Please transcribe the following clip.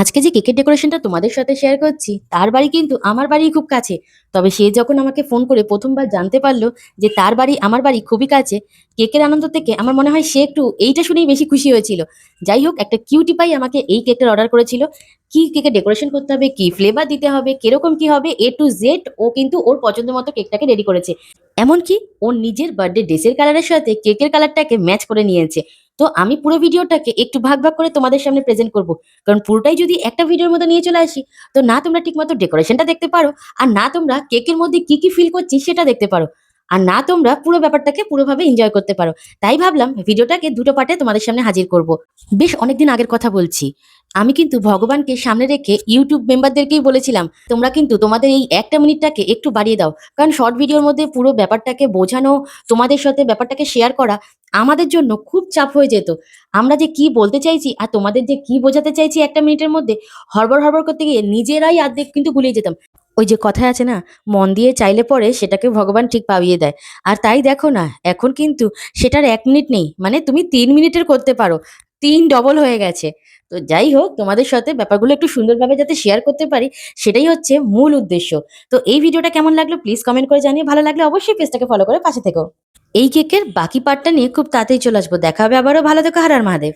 আজকে যে কেকের ডেকোরেশনটা তোমাদের সাথে শেয়ার করছি, তার বাড়ি কিন্তু আমার বাড়ি খুব কাছে। তবে সে যখন আমাকে ফোন করে প্রথমবার জানতে পারল যে তার বাড়ি আমার বাড়ি খুবই কাছে কেকের আনন্দ থেকে আমার মনে হয় সে একটু এইটা শুনেই বেশি খুশি হয়েছিল। যাই হোক, একটা কিউটি পাই আমাকে এই কেকটার অর্ডার করেছিল। কি কেকে ডেকোরেশন করতে হবে, কি ফ্লেভার দিতে হবে, কীরকম কি হবে এ টু জেড ও কিন্তু ওর পছন্দ মতো কেকটাকে রেডি করেছে। এমনকি ওর নিজের বার্থডে ড্রেসের কালারের সাথে কেকের কালারটাকে ম্যাচ করে নিয়েছে। তো আমি পুরো ভিডিওটাকে একটু ভাগ ভাগ করে তোমাদের সামনে প্রেজেন্ট করব। কারণ পুরোটাই যদি একটা ভিডিওর মধ্যে নিয়ে চলে আসি, তো না তোমরা ঠিকমতো ডেকোরেশনটা দেখতে পারো, আর না তোমরা কেকের মধ্যে কি কি ফিল করছি সেটা দেখতে পারো। আর না তোমরা পুরো ব্যাপারটাকে পুরোভাবে এনজয় করতে পারো। তাই ভাবলাম ভিডিওটাকে দুটো পার্টে তোমাদের সামনে হাজির করব। বেশ অনেকদিন আগের কথা বলছি। আমি কিন্তু ভগবানকে সামনে রেখে ইউটিউব মেম্বারদেরকেই বলেছিলাম, তোমরা কিন্তু তোমাদের এই একটা মিনিটটাকে একটু বাড়িয়ে দাও। কারণ শর্ট ভিডিওর মধ্যে পুরো ব্যাপারটাকে বোঝানো, তোমাদের সাথে ব্যাপারটাকে শেয়ার করা আমাদের জন্য খুব চাপ হয়ে যেত। আমরা যে কি বলতে চাইছি আর তোমাদের যে কি বোঝাতে চাইছি একটা মিনিটের মধ্যে হড়বড় হড়বড় করতে গিয়ে নিজেরাই আর্ধেক কিন্তু গুলিয়ে যেতাম। ওই যে কথায় আছে না, মন দিয়ে চাইলে পরে সেটাকে ভগবান ঠিক পাবিয়ে দেয়। আর তাই দেখো না, এখন কিন্তু সেটার এক মিনিট নেই মানে তুমি তিন মিনিটের করতে পারো। তিন ডবল হয়ে গেছে। তো যাই হোক, তোমাদের সাথে ব্যাপারগুলো একটু সুন্দরভাবে যাতে শেয়ার করতে পারি, সেটাই হচ্ছে মূল উদ্দেশ্য। তো এই ভিডিওটা কেমন লাগল প্লিজ কমেন্ট করে জানিয়ে ভালো লাগলে অবশ্যই পেজটাকে ফলো করে পাশে থেকো। এই কেকের বাকি পার্টটা নিয়ে খুব তাড়াতাড়ি চলে আসব। দেখা হবে আবারও। ভালো থেকো হারার মহাদেব।